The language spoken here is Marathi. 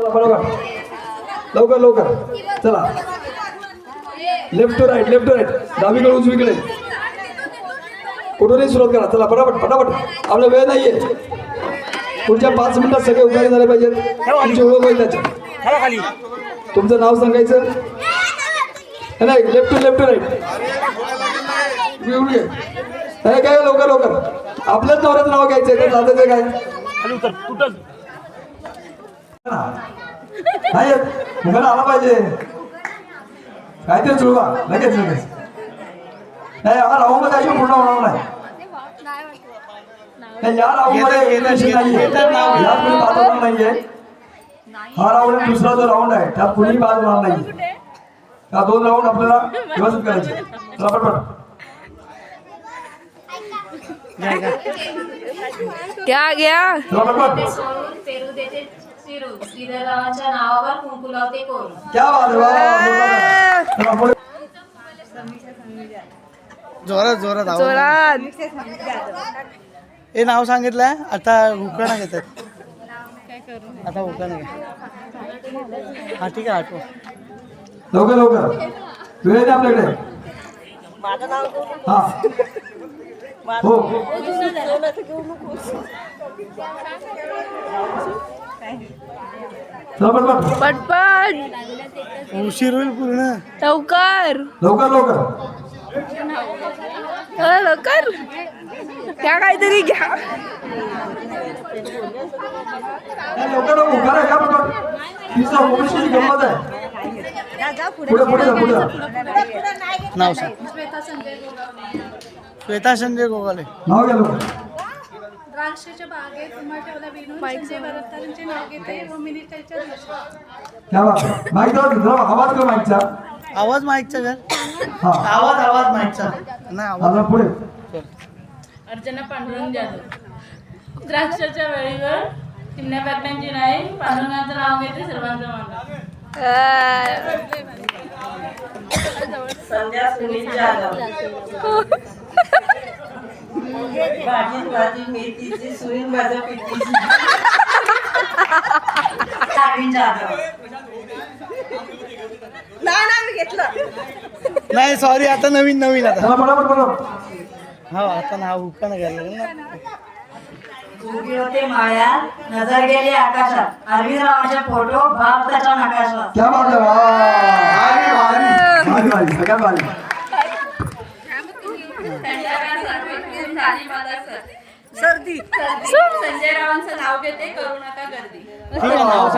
चला बरोबर. लवकर लवकर. चला. Left to right left to right डावीकडे उजवीकडे. कुठूनही सुरुवात करा. चला फटाफट फटाफट. आपला वेळ नाहीये. पुढच्या पाच मिनिटात सगळे उभारे झाले पाहिजेत तुमची ओळख होईल त्याची. तुमचं नाव सांगायचं? नाही left to left to right काय लवकर लवकर. आपल्याच नवऱ्याचं नाव घ्यायचं तर दादाचं काय? नाही आला पाहिजे. काहीतरी जुळवा लगेच लगेच. नाही हा राऊंडमध्ये अशी पूर्ण होणार नाही. नाही, या राऊंडमध्ये एलिमिनेशन नाहीये. यात कुणी बाद होणार नाहीये. हा राऊंड दुसरा जो राऊंड आहे त्यात कुणीही बाद होणार नाहीये. हा दोन राऊंड आपल्याला व्यवस्थित करायचे चला पटपट. घ्या घ्या. नावावर कुंकू लावते कोण क्या बात वा, वा, जोरात जोरात आवाज. जोरात. हे नाव सांगितलंय आता उखाणा घेतात. आता उखाणा घ्या हा ठीक आहे आठव. लवकर लवकर. वेळ आहे आपल्याकडे. हा. हो. पटपट. उशीर होईल पूर्ण. लवकर. लवकर लवकर. लवकर. घ्या काहीतरी घ्या. लवकर उभा राहा, गंमत आहे. नाव सांग श्वेता संजय गोगाले नाव घ्या द्राक्षाच्या बागेत उमटवला विणून संजय वरत्तारांचे नाव घेते. व मिनिटाच्या दिवशी क्या बात आहे माईक जरा जरा आवाज कर माईकचा. आवाज माईकचा आवाज आवाज माईकचा. नाही आवाज. पुढे. अर्चना पांडुरंग जाधव. द्राक्षाच्या वेळीवर चिमण्या पाटण्यांची नाही. पांडुरंगाचं नाव घेते सर्वांचं अ, संध्या सुनील जाधव. भाजी भाजी मेथीची माझ्या पिठीची नाही सॉरी आता नवीन नवीन आता. चला हा आता घ्यायला लागेल ना. उभी होते माळ्यात नजर गेली आकाशात. अरविंदरावांचे फोटो भारताच्या नकाशात क्या बात आहे वा भारी भारी भारी भारी सगळ्यात भारी. सर्दी. संजय रावांचं नाव घेते करू नका गर्दी. नाव